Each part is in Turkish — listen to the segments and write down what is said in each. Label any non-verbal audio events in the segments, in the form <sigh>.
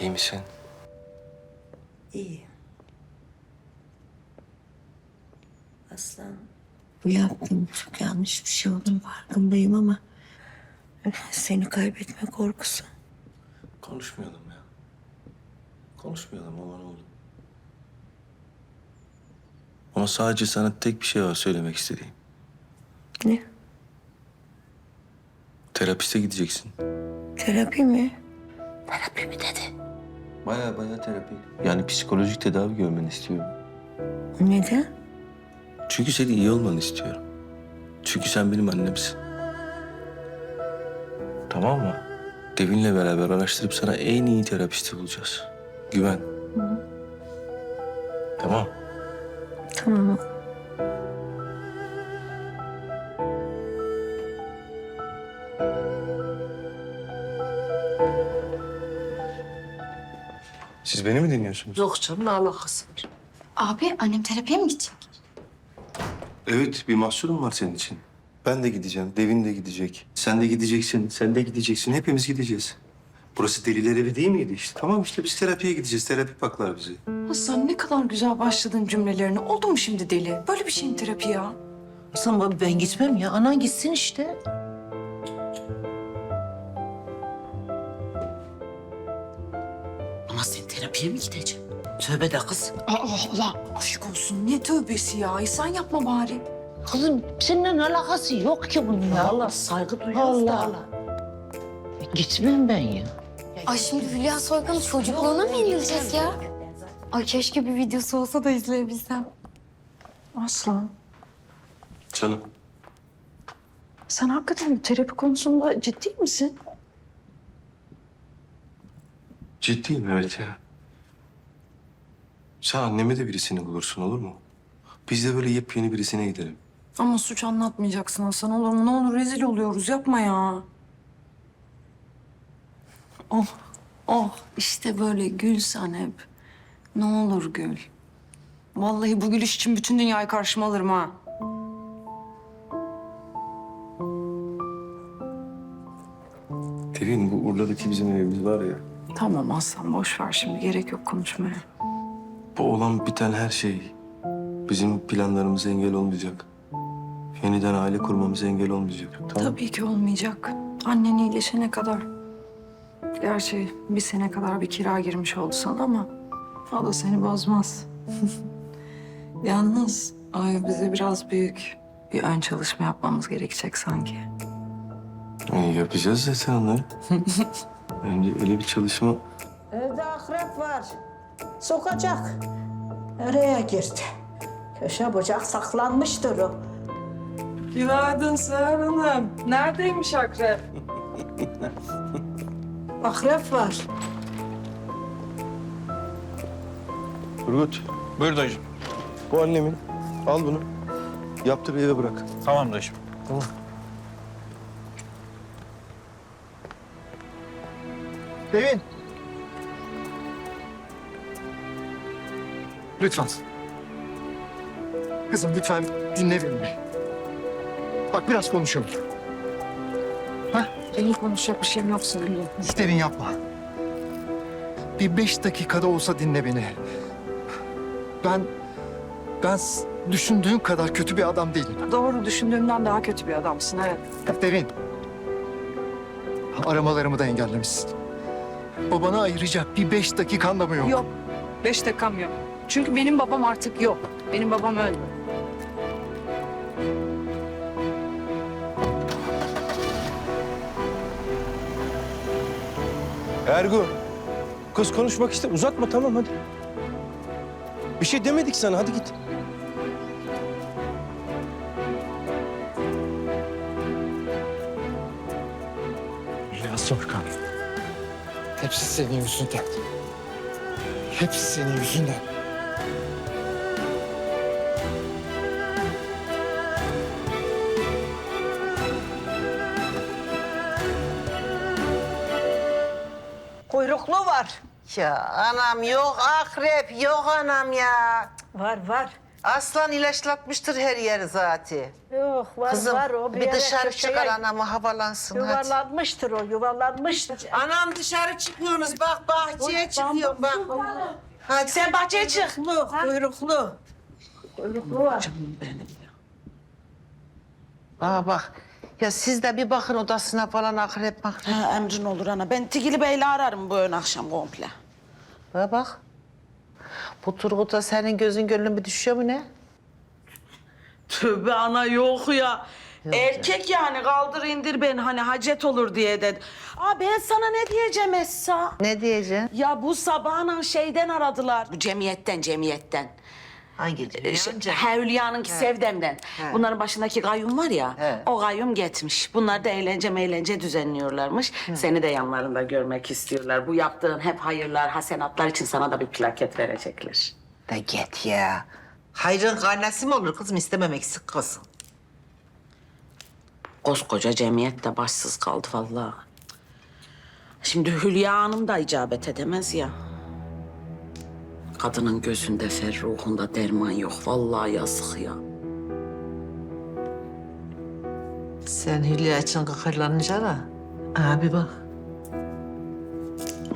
İyi misin? İyi. Aslan. Bu yaptığım çok yanlış bir şey olduğunu farkındayım ama... ...seni kaybetme korkusu. Konuşmayalım ya. Konuşmayalım ama ne olur. Ama sadece sana tek bir şey var söylemek istediğim. Ne? Terapiste gideceksin. Terapi mi? Terapi mi dedi? Baya baya terapi. Yani psikolojik tedavi görmeni istiyorum. Neden? Çünkü senin iyi olmanı istiyorum. Çünkü sen benim annemsin. Tamam mı? Devin'le beraber araştırıp sana en iyi terapisti bulacağız. Güven. Tamam. Tamam. Siz beni mi dinliyorsunuz? Yok canım ne alakası var? Abi annem terapiye mi gidecek? Evet, bir mahsurum var senin için. Ben de gideceğim, Devin de gidecek. Sen de gideceksin, sen de gideceksin. Hepimiz gideceğiz. Burası deliler evi değil miydi işte? Tamam işte biz terapiye gideceğiz. Terapi paklar bizi. Hasan ne kadar güzel başladın cümlelerine. Oldu mu şimdi deli? Böyle bir şeyin terapi ya. Hasan ben gitmem ya. Anan gitsin işte. Ama sen terapiye mi gideceksin? Tövbe de kız. Aa, Allah aşk olsun. Ne tövbesi ya. E sen yapma bari. Kızım seninle alakası yok ki bunun ya. Allah saygı duyuyoruz da. Allah. Gitmem ben ya. Ay şimdi Hülya Soykan'ın çocukluğuna mı inilecek ya? Ay keşke bir videosu olsa da izleyebilsem. Aslan Canım. sen hakikaten terapi konusunda ciddi misin? Ciddiyim evet ya. Sen anneme de birisini bulursun olur mu? Biz de böyle yepyeni birisine gidelim. Ama suç anlatmayacaksın Hasan olur mu? Ne olur rezil oluyoruz. Yapma ya. Oh, oh işte böyle gül sen hep. Ne olur gül. Vallahi bu gülüş için bütün dünyayı karşıma alırım ha. Devin bu Urla'daki bizim evimiz var ya. Tamam Aslan boş ver şimdi gerek yok konuşmaya. Bu olan biten her şey bizim planlarımıza engel olmayacak. Yeniden aile kurmamıza engel olmayacak. Tamam. Tabii ki olmayacak. Annen iyileşene kadar. Gerçi bir sene kadar bir kira girmiş oldu sana ama o da seni bozmaz. <laughs> Yalnız ev bize biraz büyük. Bir ön çalışma yapmamız gerekecek sanki. İyi, yapacağız zaten onları. <laughs> Önce öyle bir çalışma Evde akrep var. Sokacak. Nereye girdi? Köşe bucak saklanmıştır o. Günaydın Seher Hanım. Neredeymiş akrep? <laughs> Akrep var. Turgut, Buyur dayıcığım. bu annemin. Al bunu. Yaptır eve bırak. Tamam dayıcığım. Devin. Lütfen. Kızım lütfen dinle beni. Bak biraz konuşalım. Benim konuşacak bir şeyim yok seninle. Devin yapma. Bir beş dakikada olsa dinle beni. Ben... Ben düşündüğün kadar kötü bir adam değilim. Doğru düşündüğümden daha kötü bir adamsın evet. Devin. Aramalarımı da engellemişsin. Babana ayıracak bir beş dakikan da mı yok? Yok. Beş dakikam yok. Çünkü benim babam artık yok. Benim babam öldü. Ergun. Kız konuşmak iste. Uzatma tamam hadi. Bir şey demedik sana hadi git. Hepsi senin yüzünden. Hepsi senin yüzünden. Kuyruklu var. Ya anam yok akrep yok anam ya. Var var. Aslan ilaçlatmıştır her yeri zaten. Yok var Kızım var o bir, yere dışarı köşeye çıkar anamı havalansın hadi. Yuvarlanmıştır o yuvarlanmıştır. Anam dışarı çıkıyorsunuz bak bahçeye çıkıyorum bak. Hadi Sen bahçeye çık. Kuyruklu, kuyruklu. Kuyruklu var. Bana bak. Ya siz de bir bakın odasına falan akrep makrep. Ha, emrin olur ana. Ben Tigili Bey'le ararım bu ön akşam komple. Bana bak. Bu Turgut'a senin gözün gönlün bir düşüyor mu ne? Tövbe ana yok ya. Erkek yani kaldır indir ben hani hacet olur diye dedi. Aa ben sana ne diyeceğim Esra? Ne diyeceksin? Ya bu sabahın şeyden aradılar. Bu cemiyetten cemiyetten. Hangi Ee, şey, He Hülya'nınki Sevdem'den. Bunların başındaki kayyum var ya, He. o kayyum gitmiş. Bunlar da eğlence meğlence düzenliyorlarmış. Seni de yanlarında görmek istiyorlar. Bu yaptığın hep hayırlar, hasenatlar için sana da bir plaket verecekler. De git ya. Hayrın karnesi mi olur kızım istememek sık kızım. Koskoca cemiyet de başsız kaldı vallahi. Şimdi Hülya Hanım da icabet edemez ya. Kadının gözünde fer, ruhunda derman yok. Vallahi yazık ya. Sen Hülya için kıkırlanınca da. Abi bak.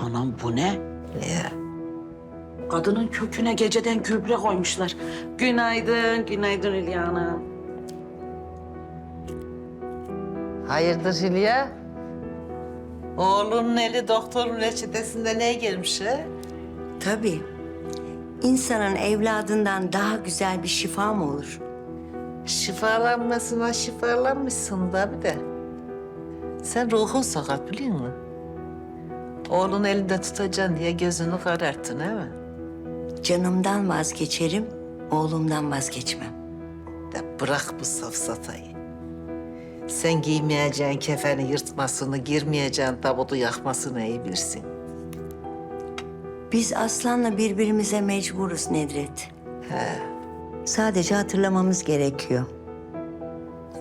Anam bu ne? Ya. Kadının köküne geceden gübre koymuşlar. Günaydın, günaydın Hülya Hanım. Hayırdır Hülya? Oğlunun eli doktorun reçetesinde ne girmiş ha? Tabii. İnsanın evladından daha güzel bir şifa mı olur? Şifalanmasına şifalanmışsın da bir de. Sen ruhun sakat biliyor musun? Oğlun elinde tutacaksın diye gözünü kararttın değil mi? Canımdan vazgeçerim, oğlumdan vazgeçmem. De bırak bu safsatayı. Sen giymeyeceğin kefeni yırtmasını, girmeyeceğin tabutu yakmasını iyi bilirsin. Biz Aslan'la birbirimize mecburuz Nedret. Sadece hatırlamamız gerekiyor.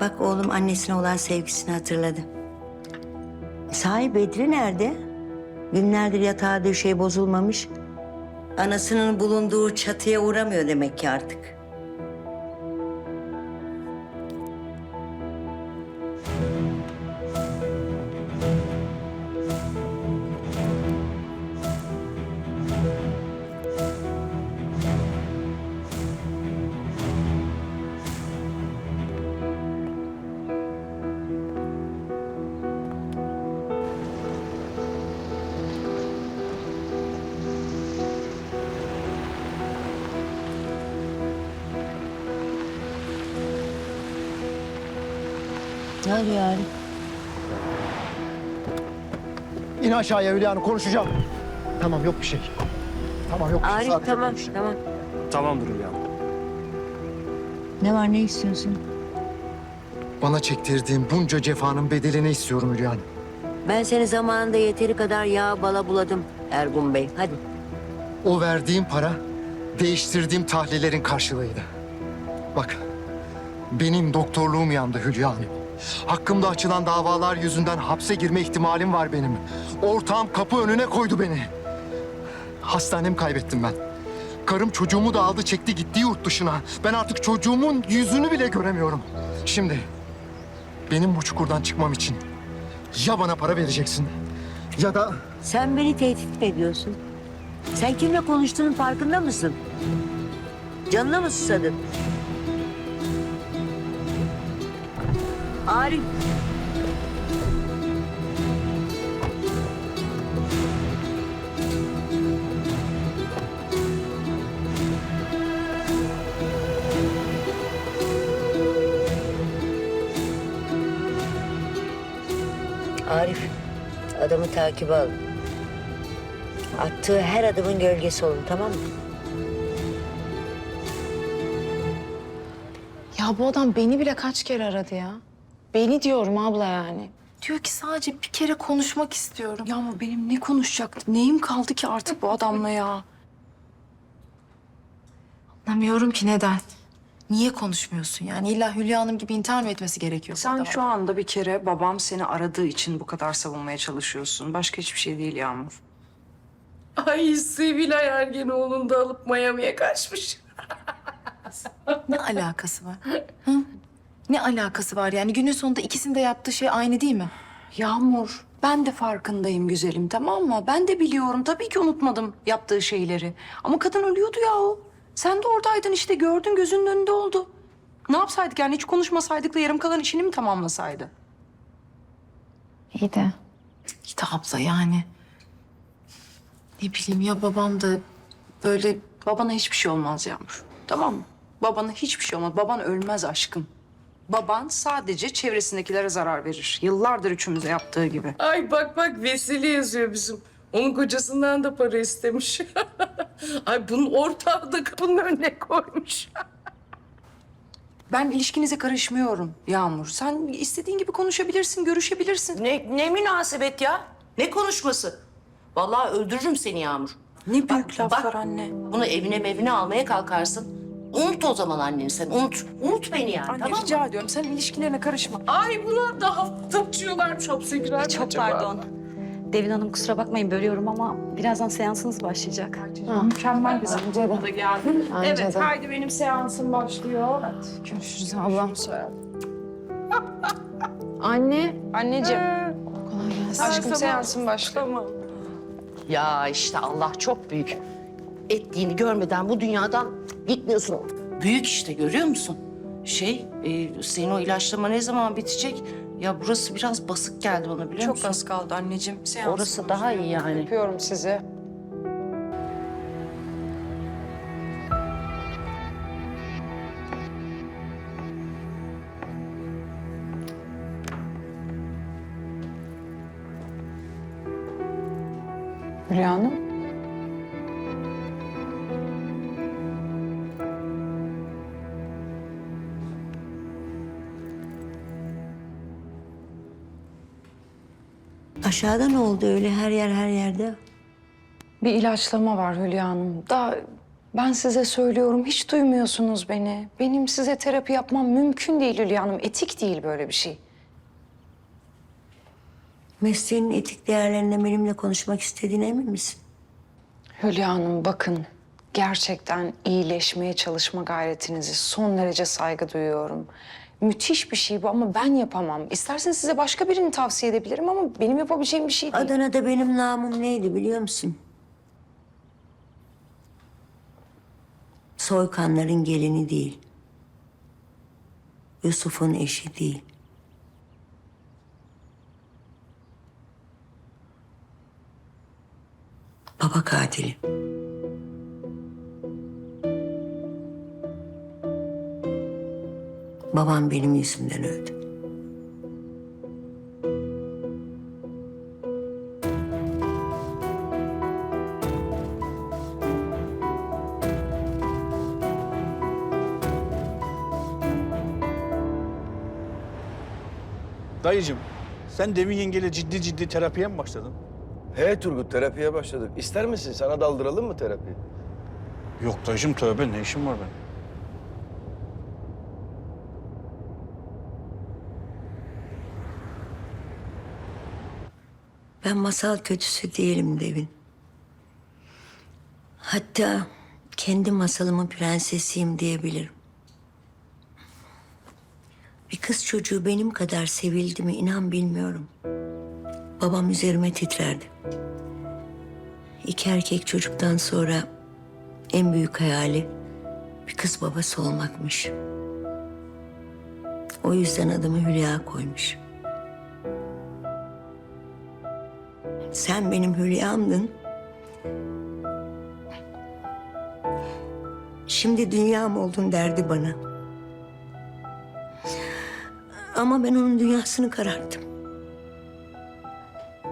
Bak oğlum annesine olan sevgisini hatırladı. Sahi Bedri nerede? Günlerdir yatağa döşeği bozulmamış. Anasının bulunduğu çatıya uğramıyor demek ki artık. Ne oluyor? İn aşağıya Hülya Hanım konuşacağım. Tamam yok bir şey. Tamam yok bir şey. Arif Sadece tamam konuşacağım. tamam. Tamamdır Hülya. Ne var ne istiyorsun? Bana çektirdiğin bunca cefanın bedelini istiyorum Hülya Hanım. Ben seni zamanında yeteri kadar yağ bala buladım Ergun Bey. Hadi. O verdiğim para değiştirdiğim tahlillerin karşılığıydı. Bak benim doktorluğum yandı Hülya Hanım. Hakkımda açılan davalar yüzünden hapse girme ihtimalim var benim. Ortağım kapı önüne koydu beni. Hastanemi kaybettim ben. Karım çocuğumu da aldı çekti gitti yurt dışına. Ben artık çocuğumun yüzünü bile göremiyorum. Şimdi benim bu çukurdan çıkmam için ya bana para vereceksin ya da Sen beni tehdit mi ediyorsun? Sen kimle konuştuğunun farkında mısın? Canına mı susadın? Arif. Arif, adamı takibe al. Attığı her adımın gölgesi olun, tamam mı? Ya bu adam beni bile kaç kere aradı ya. Beni diyorum abla yani. Diyor ki sadece bir kere konuşmak istiyorum. Ya ama benim ne konuşacak, neyim kaldı ki artık bu adamla ya? Anlamıyorum ki neden. Niye konuşmuyorsun yani? İlla Hülya Hanım gibi intihar mı etmesi gerekiyor? Sen şu anda bir kere babam seni aradığı için bu kadar savunmaya çalışıyorsun. Başka hiçbir şey değil Yağmur. Ay Sevilay Ergenoğlu'nu da alıp Miami'ye kaçmış. Ne alakası var? Ne alakası var yani? Günün sonunda ikisinin de yaptığı şey aynı değil mi? Yağmur, ben de farkındayım güzelim tamam mı? Ben de biliyorum tabii ki unutmadım yaptığı şeyleri. Ama kadın ölüyordu ya o. Sen de oradaydın işte gördün gözünün önünde oldu. Ne yapsaydık yani hiç konuşmasaydık da yarım kalan işini mi tamamlasaydı? İyi de. İyi de abla yani. Ne bileyim ya babam da böyle Babana hiçbir şey olmaz Yağmur. Tamam mı? Babana hiçbir şey olmaz. Baban ölmez aşkım. Baban sadece çevresindekilere zarar verir. Yıllardır üçümüze yaptığı gibi. Ay bak bak Vesile yazıyor bizim. Onun kocasından da para istemiş. <laughs> Ay bunun ortağı da kapının önüne koymuş. <laughs> Ben ilişkinize karışmıyorum Yağmur. Sen istediğin gibi konuşabilirsin, görüşebilirsin. Ne, ne münasebet ya? Ne konuşması? Vallahi öldürürüm seni Yağmur. Ne büyük Bak, laflar bak, anne. Bunu evine mevine almaya kalkarsın. Unut o zaman anneni sen, unut. Unut beni yani, Anne tamam mı? rica ediyorum sen ilişkilerine karışma. Ay bunlar da hafta açıyorlarmış hapse girer Çok pardon. Devin Hanım kusura bakmayın bölüyorum ama birazdan seansınız başlayacak. Mükemmel bir bence de. Bence Evet de. haydi benim seansım başlıyor. Görüşürüz ablam. <laughs> Anne. Anneciğim, Kolay gelsin. aşkım seansın başlıyor. Tamam. Ya işte Allah çok büyük. Ettiğini görmeden bu dünyadan gitmiyorsun. Büyük işte görüyor musun? Şey, e, senin o ilaçlama ne zaman bitecek? Ya burası biraz basık geldi bana biliyor Çok musun? az kaldı anneciğim. Seansın Orası daha iyi yani. Öpüyorum sizi. Hülya Hanım. Aşağıda ne oldu öyle her yer her yerde? Bir ilaçlama var Hülya Hanım. Daha ben size söylüyorum hiç duymuyorsunuz beni. Benim size terapi yapmam mümkün değil Hülya Hanım. Etik değil böyle bir şey. Mesleğinin etik değerlerine benimle konuşmak istediğine emin misin? Hülya Hanım bakın gerçekten iyileşmeye çalışma gayretinizi son derece saygı duyuyorum. Müthiş bir şey bu ama ben yapamam. İsterseniz size başka birini tavsiye edebilirim ama benim yapabileceğim bir şey değil. Adana'da benim namım neydi biliyor musun? Soykanların gelini değil. Yusuf'un eşi değil. Baba katili. Babam benim yüzümden öldü. Dayıcım, sen Devin yengeyle ciddi ciddi terapiye mi başladın? He Turgut terapiye başladık. İster misin? Sana daldıralım mı terapi? Yok dayıcım tövbe ne işim var benim? Ben masal kötüsü değilim Devin. Hatta kendi masalımın prensesiyim diyebilirim. Bir kız çocuğu benim kadar sevildi mi inan bilmiyorum. Babam üzerime titrerdi. İki erkek çocuktan sonra en büyük hayali bir kız babası olmakmış. O yüzden adımı Hülya koymuş. Sen benim Hülya'mdın. Şimdi dünyam oldun derdi bana. Ama ben onun dünyasını kararttım.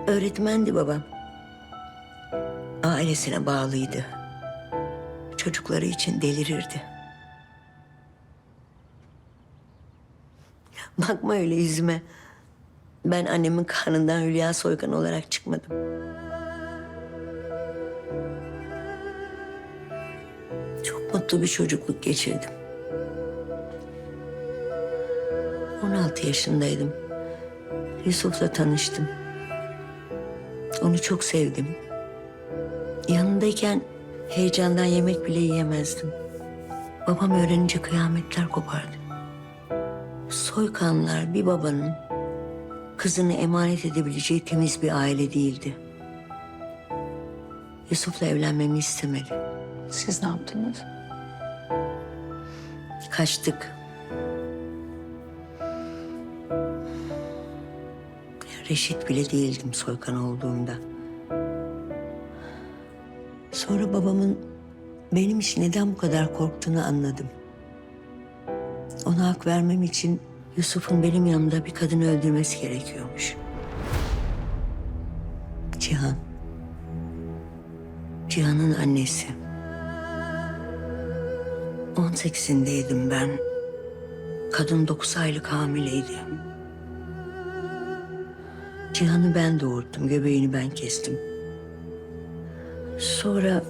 Öğretmendi babam. Ailesine bağlıydı. Çocukları için delirirdi. Bakma öyle yüzüme. Ben annemin karnından Hülya Soykan olarak çıkmadım. Çok mutlu bir çocukluk geçirdim. 16 yaşındaydım. Yusuf'la tanıştım. Onu çok sevdim. Yanındayken heyecandan yemek bile yiyemezdim. Babam öğrenince kıyametler kopardı. Soykanlar bir babanın kızını emanet edebileceği temiz bir aile değildi. Yusuf'la evlenmemi istemedi. Siz ne yaptınız? Kaçtık. Reşit bile değildim soykan olduğumda. Sonra babamın benim için neden bu kadar korktuğunu anladım. Ona hak vermem için Yusuf'un benim yanımda bir kadını öldürmesi gerekiyormuş. Cihan. Cihan'ın annesi. 18'indeydim ben. Kadın 9 aylık hamileydi. Cihan'ı ben doğurttum, göbeğini ben kestim. Sonra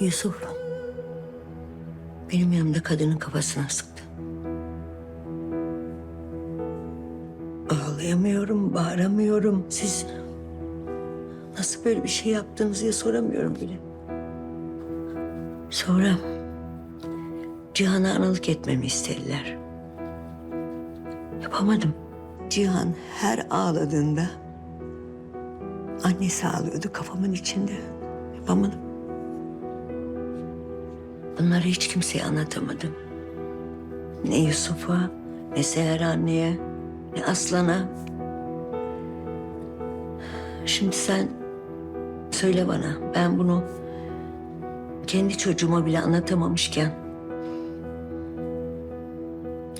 Yusuf benim yanımda kadının kafasına sıktı. Ağlayamıyorum, bağıramıyorum. Siz nasıl böyle bir şey yaptınız diye soramıyorum bile. Sonra Cihan'a analık etmemi istediler. Yapamadım. Cihan her ağladığında annesi ağlıyordu kafamın içinde. Yapamadım. Bunları hiç kimseye anlatamadım. Ne Yusuf'a, ne Seher anneye, ne Aslan'a. Şimdi sen söyle bana, ben bunu kendi çocuğuma bile anlatamamışken...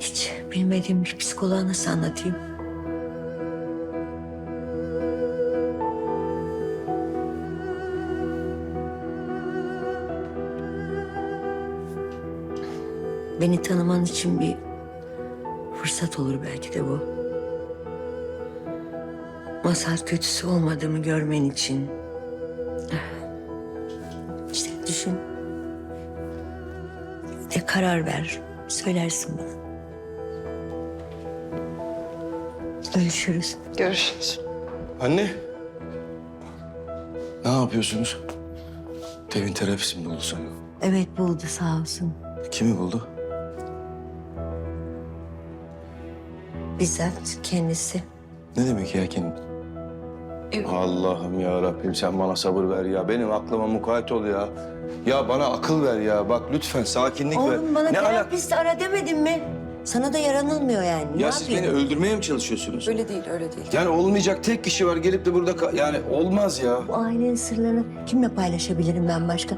...hiç bilmediğim bir psikoloğa nasıl anlatayım? Beni tanıman için bir fırsat olur belki de bu. Masal kötüsü olmadığımı görmen için. İşte düşün. De karar ver. Söylersin bana. Görüşürüz. Görüşürüz. Anne. Ne yapıyorsunuz? Devin terapisi mi buldu sana? Evet buldu sağ olsun. Kimi buldu? Bizzat kendisi. Ne demek ya kendi? Allah'ım ya Rabbim sen bana sabır ver ya. Benim aklıma mukayyet ol ya. Ya bana akıl ver ya. Bak lütfen sakinlik ver. Oğlum bana ne alak- terapist ara demedim mi? Sana da yaranılmıyor yani. Ne Ya siz yapayım? beni öldürmeye mi çalışıyorsunuz? Öyle değil, öyle değil. Yani olmayacak tek kişi var gelip de burada yani olmaz ya. Bu ailenin sırlarını kimle paylaşabilirim ben başka?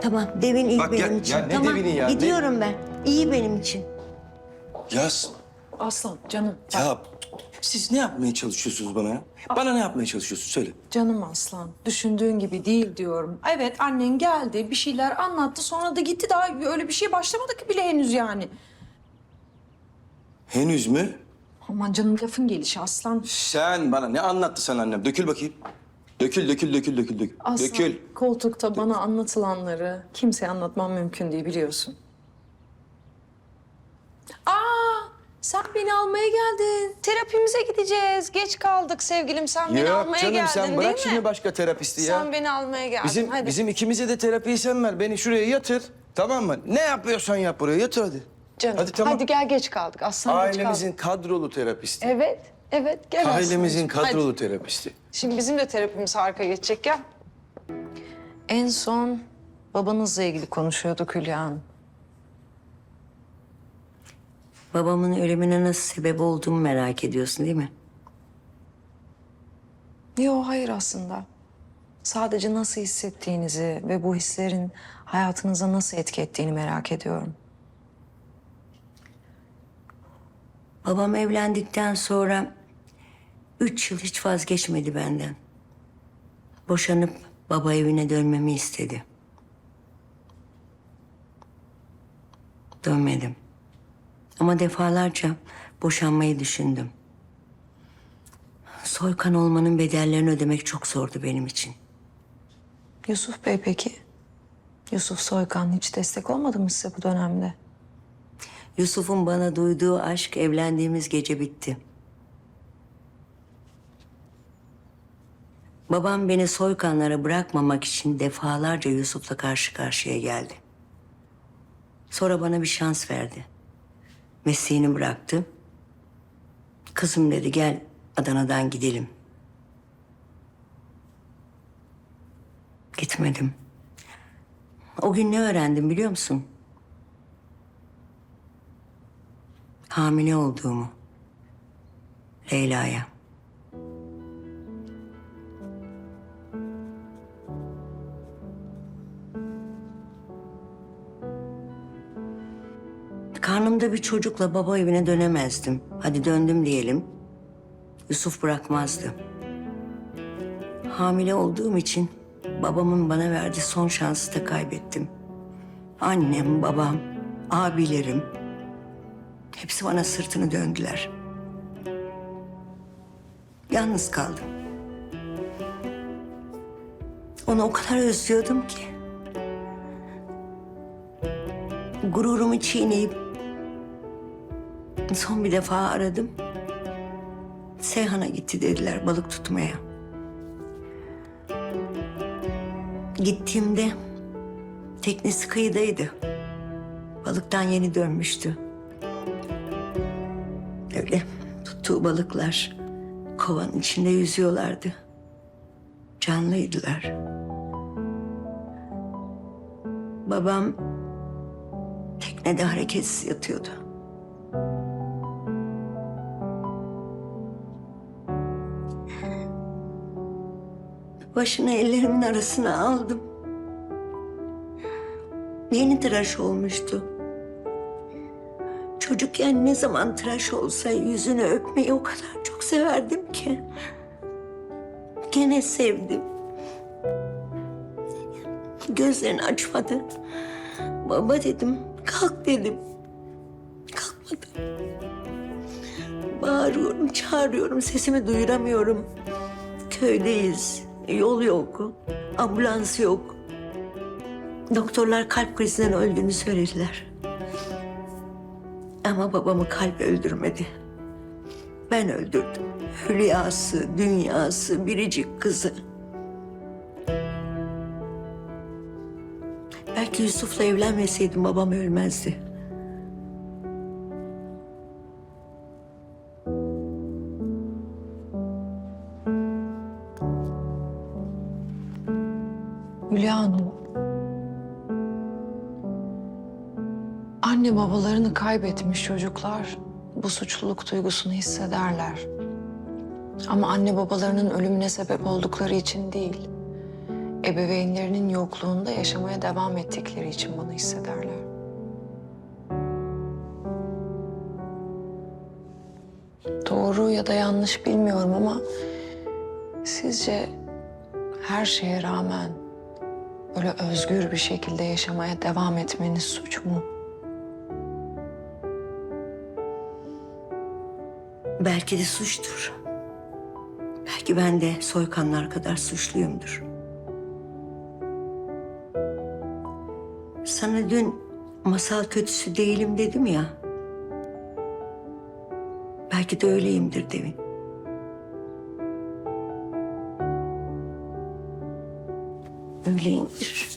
Tamam, devin iyi Bak ya- benim için. ya ne tamam, devini ya, ne- gidiyorum ben. İyi benim için. Yaz. Aslan canım. Ya siz ne yapmaya çalışıyorsunuz bana ya? Bana ne yapmaya çalışıyorsun söyle. Canım aslan. Düşündüğün gibi değil diyorum. Evet annen geldi bir şeyler anlattı sonra da gitti daha öyle bir şey başlamadı ki bile henüz yani. Henüz mü? Aman canım lafın gelişi aslan. Sen bana ne anlattı sen annem? Dökül bakayım. Dökül, dökül, dökül, dökül, dökül. Aslan Dökül. koltukta bana anlatılanları kimseye anlatmam mümkün değil biliyorsun. Sen beni almaya geldin. Terapimize gideceğiz. Geç kaldık sevgilim. Sen beni Yok almaya canım geldin sen değil bırak mi? şimdi başka terapisti ya. Sen beni almaya geldin. Bizim Hadi. bizim ikimize de terapiyi sen ver. Beni şuraya yatır. Tamam mı? Ne yapıyorsan yap buraya. Yatır hadi. Canım, Hadi tamam. Hadi gel geç kaldık. Aslan geç Ailemizin kaldık. kadrolu terapisti. Evet. Evet gel Ailemizin aslancığım. kadrolu Hadi. terapisti. Şimdi bizim de terapimiz harika geçecek gel. En son babanızla ilgili konuşuyorduk Hülya Hanım. Babamın ölümüne nasıl sebep olduğumu merak ediyorsun değil mi? Yok hayır aslında. Sadece nasıl hissettiğinizi ve bu hislerin hayatınıza nasıl etki ettiğini merak ediyorum. Babam evlendikten sonra üç yıl hiç vazgeçmedi benden. Boşanıp baba evine dönmemi istedi. Dönmedim. Ama defalarca boşanmayı düşündüm. Soykan olmanın bedellerini ödemek çok zordu benim için. Yusuf Bey peki? Yusuf Soykan hiç destek olmadı mı size bu dönemde? Yusuf'un bana duyduğu aşk evlendiğimiz gece bitti. Babam beni soykanlara bırakmamak için defalarca Yusuf'la karşı karşıya geldi. Sonra bana bir şans verdi. Mesleğini bıraktı. Kızım dedi gel Adana'dan gidelim. Gitmedim. O gün ne öğrendim biliyor musun? Hamile olduğumu. Leyla'ya. Karnımda bir çocukla baba evine dönemezdim. Hadi döndüm diyelim. Yusuf bırakmazdı. Hamile olduğum için babamın bana verdiği son şansı da kaybettim. Annem, babam, abilerim hepsi bana sırtını döndüler. Yalnız kaldım. Onu o kadar özlüyordum ki. Gururumu çiğneyip son bir defa aradım. Seyhan'a gitti dediler balık tutmaya. Gittiğimde teknesi kıyıdaydı. Balıktan yeni dönmüştü. Öyle tuttuğu balıklar kovanın içinde yüzüyorlardı. Canlıydılar. Babam teknede hareketsiz yatıyordu. Başını ellerimin arasına aldım. Yeni tıraş olmuştu. Çocukken ne zaman tıraş olsa yüzünü öpmeyi o kadar çok severdim ki. Gene sevdim. Gözlerini açmadı. Baba dedim, kalk dedim. Kalkmadı. Bağırıyorum, çağırıyorum, sesimi duyuramıyorum. Köydeyiz, yol yok, ambulans yok. Doktorlar kalp krizinden öldüğünü söylediler. Ama babamı kalp öldürmedi. Ben öldürdüm. Hülyası, dünyası, biricik kızı. Belki Yusuf'la evlenmeseydim babam ölmezdi. Hülya Hanım. Anne babalarını kaybetmiş çocuklar bu suçluluk duygusunu hissederler. Ama anne babalarının ölümüne sebep oldukları için değil, ebeveynlerinin yokluğunda yaşamaya devam ettikleri için bunu hissederler. Doğru ya da yanlış bilmiyorum ama sizce her şeye rağmen böyle özgür bir şekilde yaşamaya devam etmeniz suç mu? Belki de suçtur. Belki ben de soykanlar kadar suçluyumdur. Sana dün masal kötüsü değilim dedim ya. Belki de öyleyimdir Devin. Öyleyimdir.